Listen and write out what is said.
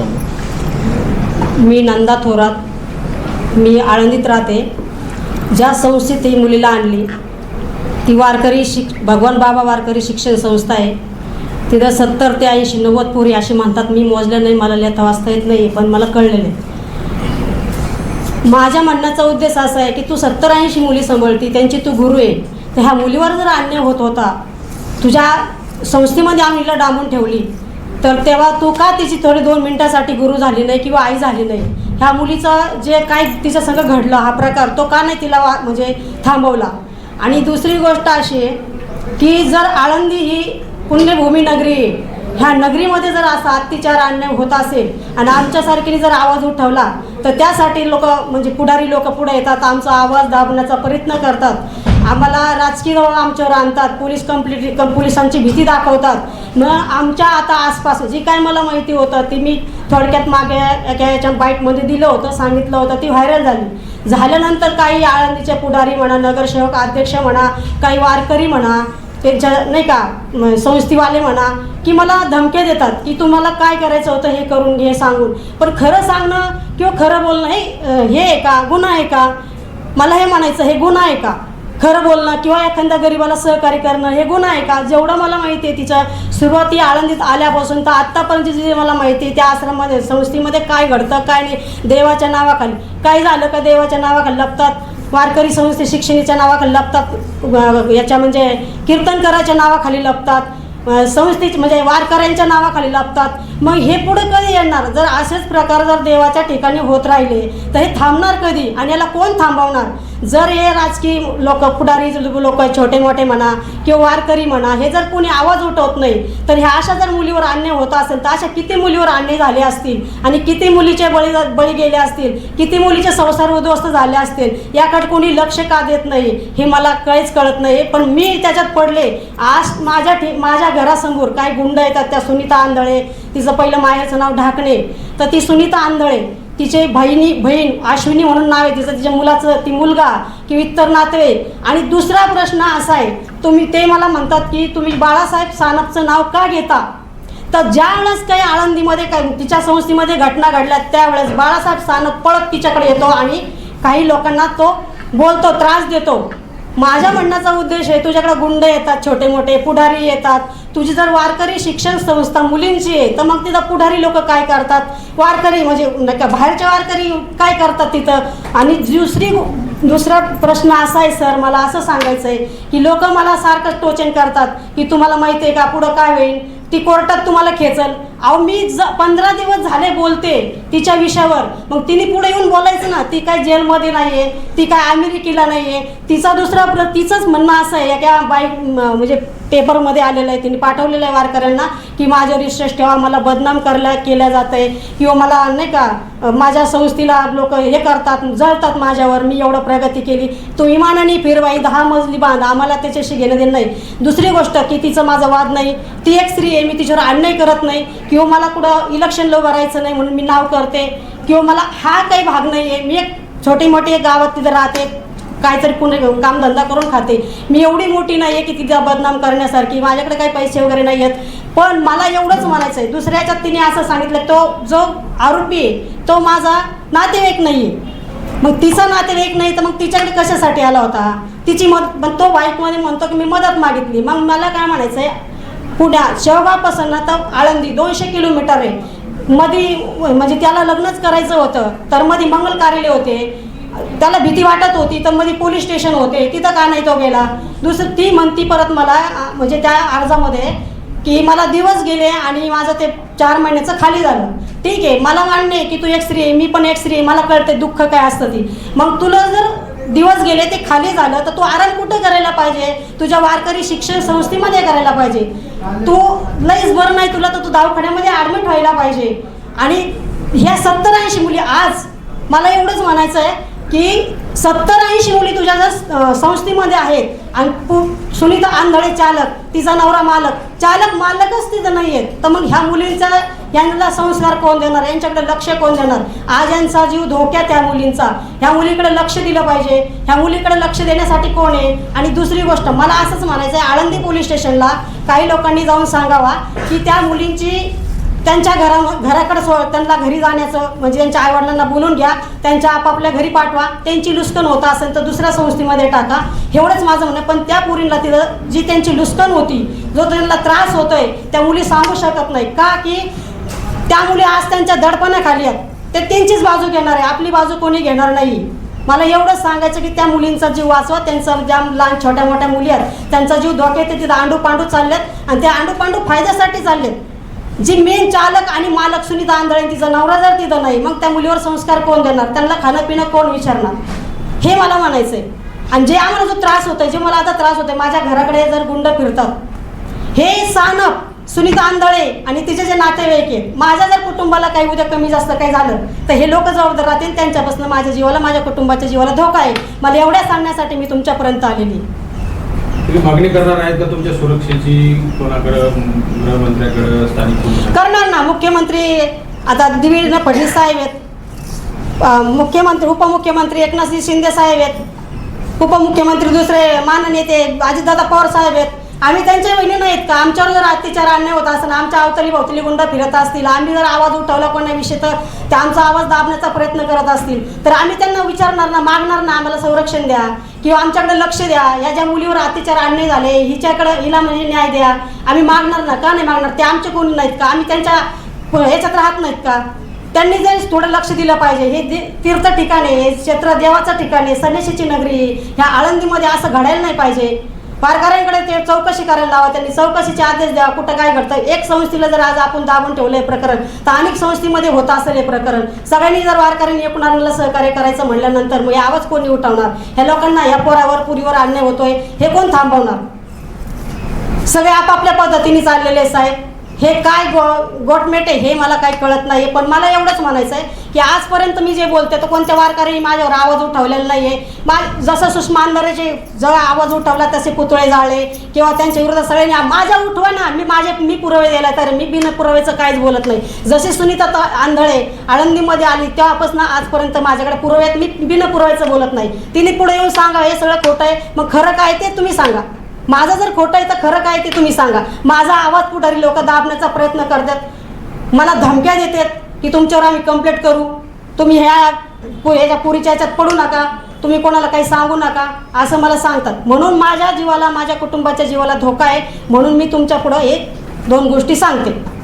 सांगू मी नंदा थोरात. मी आळंदीत राहते. ज्या संस्थेत ही मुलीला आणली ती वारकरी शिक भगवान बाबा वारकरी शिक्षण संस्था आहे. तिथं सत्तर ते ऐंशी नव्वद पोरी अशी म्हणतात मी मोजलं नाही मला लिहिता वाचता येत नाही पण मला कळलेलं आहे. माझ्या म्हणण्याचा उद्देश असा आहे की तू सत्तर ऐंशी मुली सांभाळती त्यांची तू गुरु आहे. तर ह्या मुलीवर जर अन्याय होत होता तुझ्या संस्थेमध्ये आम्ही हिला डांबून ठेवली तर तेव्हा तू का तिची थोडी दोन मिनिटासाठी गुरु झाली नाही किंवा आई झाली नाही? ह्या मुलीचं जे काय तिच्या संग घडलं हा प्रकार तो का नाही तिला वा म्हणजे थांबवला? आणि दुसरी गोष्ट अशी आहे की जर आळंदी ही पुण्यभूमी नगरी आहे ह्या नगरीमध्ये जर असा अत्याचार अन्याय होत असेल आणि आमच्यासारखीने जर आवाज उठवला तर त्यासाठी लोक म्हणजे पुढारी लोक पुढे येतात आमचा आवाज दाबण्याचा प्रयत्न करतात. आम्हाला राजकीय आमच्यावर आणतात पोलीस कंप्लीट पोलिसांची भीती दाखवतात. मग आमच्या आता आसपास जी काय मला माहिती होतं ती मी थोडक्यात मागे एका याच्या बाईटमध्ये दिलं होतं सांगितलं होतं ती व्हायरल झाली. झाल्यानंतर काही आळंदीचे पुढारी म्हणा नगरसेवक अध्यक्ष म्हणा काही वारकरी म्हणा त्यांच्या नाही का संस्थेवाले म्हणा की मला धमक्या देतात की तुम्हाला काय करायचं होतं हे करून घे सांगून. पण खरं सांगणं किंवा खरं बोलणं हे हे आहे का? गुन्हा आहे का? मला हे म्हणायचं हे गुन्हा आहे का? खरं बोलणं किंवा एखाद्या गरिबाला सहकार्य करणं हे गुन्हा आहे का? जेवढं मला माहिती आहे तिच्या सुरुवाती आळंदीत आल्यापासून तर आत्तापर्यंत जे मला माहिती आहे त्या आश्रमामध्ये संस्थेमध्ये काय घडतं काय नाही देवाच्या नावाखाली. काय झालं का देवाच्या नावाखाली लपतात? वारकरी संस्थे शिक्षणीच्या नावाखाली लपतात याच्या म्हणजे कीर्तनकरांच्या नावाखाली लपतात संस्थेची म्हणजे वारकऱ्यांच्या नावाखाली लपतात. मग हे पुढे कधी येणार? जर असेच प्रकार जर देवाच्या ठिकाणी होत राहिले तर हे थांबणार कधी? आणि याला कोण थांबवणार? जर हे राजकीय लोक पुढारी लोक छोटे मोठे म्हणा किंवा वारकरी म्हणा हे जर कोणी आवाज उठवत नाही तर ह्या अशा जर मुलीवर अन्याय होत असेल तर अशा किती मुलीवर अन्याय झाले असतील? आणि किती मुलीचे बळी बळी गेले असतील? किती मुलीचे संसार उद्ध्वस्त झाले असतील? याकडे कोणी लक्ष का देत नाही? हे मला काहीच कळत नाही. पण मी त्याच्यात पडले. आज माझ्या ठे माझ्या घरासमोर काही गुंड येतात त्या सुनीता आंधळे तिचं पहिलं मायाचं नाव ढाकणे. तर ती सुनीता आंधळे तिचे बहिणी बहीण अश्विनी म्हणून नाव आहे. तिचं तिच्या मुलाचं ती मुलगा किंवा इतर नातवे आणि दुसरा प्रश्न असा आहे तुम्ही ते मला म्हणतात की तुम्ही बाळासाहेब सानपचं नाव का घेता? तर ज्या वेळेस काही आळंदीमध्ये काय तिच्या संस्थेमध्ये घटना घडल्या त्यावेळेस बाळासाहेब सानप पळत तिच्याकडे येतो आणि काही लोकांना तो बोलतो त्रास देतो. माझ्या म्हणण्याचा उद्देश आहे तुझ्याकडे गुंड येतात छोटे मोठे पुढारी येतात. तुझी जर वारकरी शिक्षण संस्था मुलींची आहे तर मग तिथं पुढारी लोक काय करतात? वारकरी म्हणजे नाही का बाहेरच्या वारकरी काय करतात तिथं? आणि दुसरी दुसरा प्रश्न असा आहे सर मला असं सांगायचं आहे की लोक मला सारखं टोचन करतात की तुम्हाला माहिती आहे का पुढं काय होईल? ती कोर्टात तुम्हाला खेचल. अहो मी ज पंधरा दिवस झाले बोलते तिच्या विषयावर. मग तिने पुढे येऊन बोलायचं ना ती काय जेलमध्ये नाही आहे ती काय अमेरिकेला नाही आहे तिचा दुसरा प्र तिचंच म्हणणं असं आहे एका बाईक म्हणजे पेपरमध्ये आलेलं आहे तिने पाठवलेलं आहे वारकऱ्यांना की माझ्यावर विश्वास ठेवा मला बदनाम करल्या केल्या जात आहे किंवा मला नाही का माझ्या संस्थेला लोक हे करतात जळतात माझ्यावर मी एवढं प्रगती केली. तो इमानाने फिरवाई दहा मजली बांध आम्हाला त्याच्याशी घेणं देणं नाही. दुसरी गोष्ट की तिचं माझा वाद नाही. ती एक स्त्री आहे मी तिच्यावर अन्याय करत नाही. किंवा मला कुठं इलेक्शनला भरायचं नाही म्हणून मी नाव करते. किंवा मला हा काही भाग नाही आहे मी एक छोटी मोठी एक गावात तिथं राहते. काहीतरी पुणे कामधंदा करून खाते. मी एवढी मोठी नाही आहे की तिचा बदनाम करण्यासारखी. माझ्याकडे काही पैसे वगैरे नाही आहेत पण मला एवढंच म्हणायचं आहे दुसऱ्याच्यात तिने असं सांगितलं तो जो आरोपी आहे तो माझा नातेवाईक नाही आहे मग तिचा नातेवाईक नाही तर मग तिच्याकडे कशासाठी आला होता? तिची मद मग तो बाईकमध्ये म्हणतो की मी मदत मागितली. मग मला काय म्हणायचं आहे पुण्या शेवगावपासून तर आळंदी दोनशे किलोमीटर आहे. मधी म्हणजे त्याला लग्नच करायचं होतं तर मध्ये मंगल कार्यालय होते. त्याला भीती वाटत होती तर मध्ये पोलीस स्टेशन होते. तिथं का नाही तो गेला? दुसरं ती म्हणती परत मला म्हणजे त्या अर्जामध्ये की मला दिवस गेले आणि माझं ते चार महिन्याचं खाली झालं. ठीक आहे मला मान्य आहे की तू एक स्त्री आहे मी पण एक स्त्री आहे मला कळते दुःख काय असतं ती. मग तुला जर दिवस गेले ते खाली झालं तर तू आराम कुठे करायला पाहिजे? तुझ्या वारकरी शिक्षण संस्थेमध्ये करायला पाहिजे. तू लईच बरं नाही तुला तर तू दवाखान्यामध्ये ॲडमिट व्हायला पाहिजे. आणि ह्या सत्तर ऐंशी मुली आज मला एवढंच म्हणायचं आहे की सत्तर ऐंशी मुली तुझ्या जर संस्थेमध्ये आहेत. आणि सुनीता आंधळे चालक तिचा नवरा मालक. चालक मालकच तिथं नाही आहेत तर मग ह्या मुलींचा यांना संस्कार कोण देणार? यांच्याकडे लक्ष कोण देणार? आज यांचा जीव धोक्यात ह्या मुलींचा. ह्या मुलीकडे लक्ष दिलं पाहिजे. ह्या मुलीकडे लक्ष देण्यासाठी कोण आहे? आणि दुसरी गोष्ट मला असंच म्हणायचं आहे आळंदी पोलीस स्टेशनला काही लोकांनी जाऊन सांगावा की त्या मुलींची त्यांच्या घरा घराकडे सो त्यांना घरी जाण्याचं म्हणजे त्यांच्या आईवडिलांना बोलून घ्या त्यांच्या आपापल्या घरी पाठवा त्यांची लुस्कन होत असेल तर दुसऱ्या संस्थेमध्ये टाका. एवढंच माझं म्हणणं पण त्या पुरीला तिथं जी त्यांची लुस्कन होती जो त्यांना त्रास होतोय त्या मुली सांगू शकत नाही. का की त्या मुली आज त्यांच्या दडपणाखाली आहेत. ते त्यांचीच बाजू घेणार आहे. आपली बाजू कोणी घेणार नाही? मला एवढंच सांगायचं की त्या मुलींचा जीव वाचवा. त्यांचा ज्या लहान छोट्या मोठ्या मुली आहेत त्यांचा जीव धोक्यात ते तिथं आंडू पांडू चाललेत आणि ते आंडू पांडू फायद्यासाठी चाललेत. जी मेन चालक आणि मालक सुनीता आंधळे तिचा नवरा जर तिथं नाही मग त्या मुलीवर संस्कार कोण देणार? त्यांना खाणं पिणं कोण विचारणार हे मला म्हणायचं आहे आणि जे आम्हाला जो त्रास होतोय जे मला आता त्रास होतोय माझ्या घराकडे जर गुंड फिरतात हे सानप सुनीता आंधळे आणि तिचे जे नातेवाईक आहेत माझ्या जर कुटुंबाला काही उद्या कमी जास्त काही झालं तर हे लोक जबाबदार राहतील त्यांच्यापासून माझ्या जीवाला माझ्या कुटुंबाच्या जीवाला धोका आहे. मला एवढ्या सांगण्यासाठी मी तुमच्यापर्यंत आलेली आहे. तुम्ही मागणी करणार आहेत का तुमच्या सुरक्षेची? कोणाकडं गृहमंत्र्याकडं स्थानिक करणार ना. मुख्यमंत्री आता देवेंद्र फडणवीस साहेब आहेत. मुख्यमंत्री उपमुख्यमंत्री एकनाथ शिंदे साहेब आहेत. उपमुख्यमंत्री दुसरे माननीय ते अजितदादा पवार साहेब आहेत. आम्ही त्यांच्या बहिणी नाहीत का? आमच्यावर जर अत्याचार अन्याय होत असेल आमच्या अवतली भोवतली गुंड फिरत असतील आम्ही जर आवाज उठवला कोणाविषयी तर ते आमचा आवाज दाबण्याचा प्रयत्न करत असतील. तर आम्ही त्यांना विचारणार ना मागणार ना? आम्हाला संरक्षण द्या. किंवा आमच्याकडे लक्ष द्या. या ज्या मुलीवर अत्याचार आणणे झाले हिच्याकडे हिला म्हणजे न्याय द्या. आम्ही मागणार ना? का नाही मागणार? ते आमचे कोणी नाहीत का? आम्ही त्यांच्या ह्याच्यात राहत नाहीत का? त्यांनी जर थोडं लक्ष दिलं पाहिजे. हे तीर्थ ठिकाण आहे हे क्षेत्र देवाचं ठिकाण आहे संन्याशीची नगरी ह्या आळंदीमध्ये असं घडायला नाही पाहिजे. वारकऱ्यांकडे ते चौकशी करायला लावा त्यांनी चौकशीचे आदेश द्या कुठं काय घडतं? एक संस्थेला जर आज आपण दाबून ठेवलं हे प्रकरण तर अनेक संस्थेमध्ये होत असेल हे प्रकरण. सगळ्यांनी जर वारकऱ्यांनी एकूणाला सहकार्य करायचं म्हटल्यानंतर मग आवाज कोणी उठवणार ह्या लोकांना ह्या पोरावर पुरीवर अन्याय होतोय हे कोण थांबवणार? सगळे आपापल्या पद्धतीने चाललेले साहेब. हे काय गो गोटमेट आहे हे मला काही कळत नाही पण मला एवढंच म्हणायचं आहे की आजपर्यंत मी जे बोलते तर कोणत्या वारकऱ्यांनी माझ्यावर आवाज उठवलेला नाही आहे मा जसं सुषमा अंधारेचे जवळ आवाज उठवला तसे पुतळे जाळले किंवा त्यांच्या विरोधात सगळ्यांनी माझ्या उठवा ना मी माझे मी पुरावे द्यायला तर मी बिन पुरावेचं काहीच बोलत नाही. जसे सुनीता त- आंधळे आळंदीमध्ये आली तेव्हापासून आजपर्यंत माझ्याकडे पुरावे मी बिन पुराव्याचं बोलत नाही. तिने पुढे येऊन सांगा हे सगळं खोटं आहे मग खरं काय ते तुम्ही सांगा. माझं जर खोटं आहे तर खरं काय ते तुम्ही सांगा. माझा आवाज पुढारी लोक दाबण्याचा प्रयत्न करतात. मला धमक्या देतात. की तुमच्यावर आम्ही कंप्लेंट करू. तुम्ही ह्या पु- ह्याच्या पुरीच्या ह्याच्यात पडू नका. तुम्ही कोणाला काही सांगू नका. असं मला सांगतात. म्हणून माझ्या जीवाला माझ्या कुटुंबाच्या जीवाला धोका आहे. म्हणून मी तुमच्या पुढं एक दोन गोष्टी सांगते.